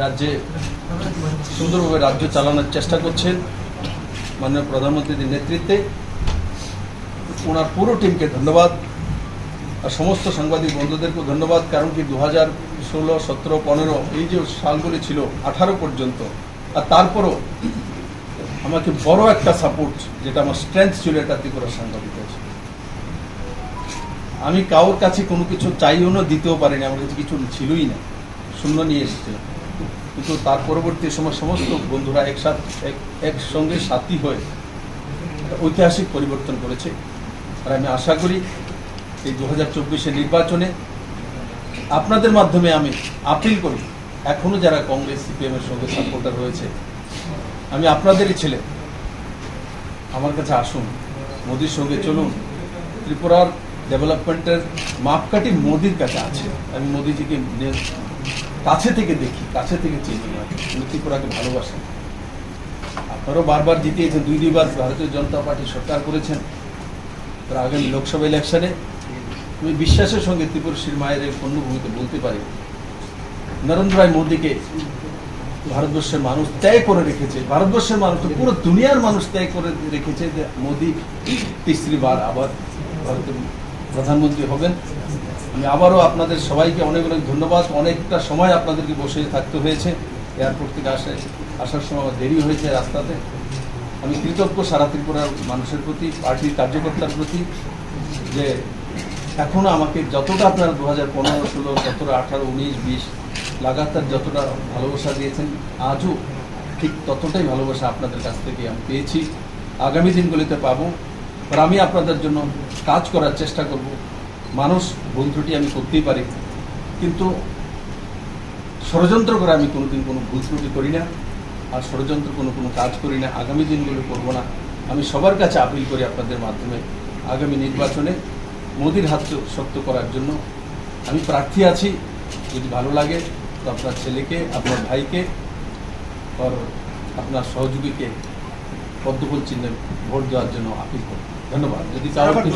রাজ্যে সুন্দরভাবে রাজ্য চালানোর চেষ্টা করছেন মাননীয় প্রধানমন্ত্রীর নেতৃত্বে। ওনার পুরো টিমকে ধন্যবাদ। আর সমস্ত সাংবাদিক বন্ধুদেরকেও ধন্যবাদ, কারণ কি দু হাজার ষোলো, সতেরো, পনেরো, এই যে সালগুলি ছিল, আঠারো পর্যন্ত। আর তারপরও আমাকে বড় একটা সাপোর্ট যেটা আমার স্ট্রেংথ ছিল, এটা ত্রিপুরা সাংবাদিক আমি কারোর কাছে কোনো কিছু চাইও না, দিতেও পারিনি, আমার কাছে কিছু ছিলই না। শূন্য নিয়ে এসেছিলাম। কিন্তু তার পরবর্তী সময় সমস্ত বন্ধুরা একসাথে, এক- একসঙ্গে সাথী হয়ে ঐতিহাসিক পরিবর্তন করেছে। আর আমি আশা করি এই দু হাজার নির্বাচনে আপনাদের মাধ্যমে আমি আপিল করি, এখনও যারা কংগ্রেস, সিপিএম এর সঙ্গে সাপোর্টার রয়েছে, আমি আপনাদেরই ছেলে। আমার কাছে আসুন, মোদির সঙ্গে চলুন। ত্রিপুরার ডেভেলপমেন্টের মাপকাঠি মোদির কাছে আছে। আমি মোদিজিকে কাছে থেকে দেখি, কাছে থেকে চিনি ত্রিপুরাকে ভালোবাসেন আপনারাও বারবার জিতিয়েছেন, দুই দুইবার ভারতীয় জনতা পার্টি সরকার করেছেন। তার আগামী লোকসভা ইলেকশনে আমি বিশ্বাসের সঙ্গে ত্রিপুরশীর মায়ের এই পণ্যভূমিতে বলতে পারি, নরেন্দ্র ভাই মোদীকে ভারতবর্ষের মানুষ ত্যাগ করে রেখেছে। ভারতবর্ষের মানুষ পুরো দুনিয়ার মানুষ ত্যাগ করে রেখেছে যে মোদী তিসরি বার আবার ভারতের প্রধানমন্ত্রী হবেন। আমি আবারও আপনাদের সবাইকে অনেক অনেক ধন্যবাদ। অনেকটা সময় আপনাদেরকে বসে থাকতে হয়েছে। এয়ারপোর্ট থেকে আসে, আসার সময় আমার দেরি হয়েছে রাস্তাতে। আমি কৃতজ্ঞ সারা ত্রিপুরার মানুষের প্রতি, পার্টির কার্যকর্তার প্রতি যে এখনও আমাকে যতটা আপনারা দু হাজার পনেরো, ষোলো, সতেরো, আঠারো, উনিশ, বিশ লাগাতার যতটা ভালোবাসা দিয়েছেন, আজও ঠিক ততটাই ভালোবাসা আপনাদের কাছ থেকে আমি পেয়েছি। আগামী দিনগুলিতে পাবো। আর আমি আপনাদের জন্য কাজ করার চেষ্টা করব। মানুষ ভুল ত্রুটি আমি করতেই পারি। কিন্তু ষড়যন্ত্র করে আমি কোনোদিন কোনো ভুল ত্রুটি করি না আর ষড়যন্ত্র কোনো কোনো কাজ করি না আগামী দিনগুলো করব না। আমি সবার কাছে আপিল করি আপনাদের মাধ্যমে আগামী নির্বাচনে মোদির হাত শক্ত করার জন্য। আমি প্রার্থী আছি যদি ভালো লাগে তো আপনার ছেলেকে আপনার ভাইকে আর আপনার সহযোগীকে পদ্মফুল চিহ্নে ভোট দেওয়ার জন্য আপিল করি ধন্যবাদ। যদি কারও কিছু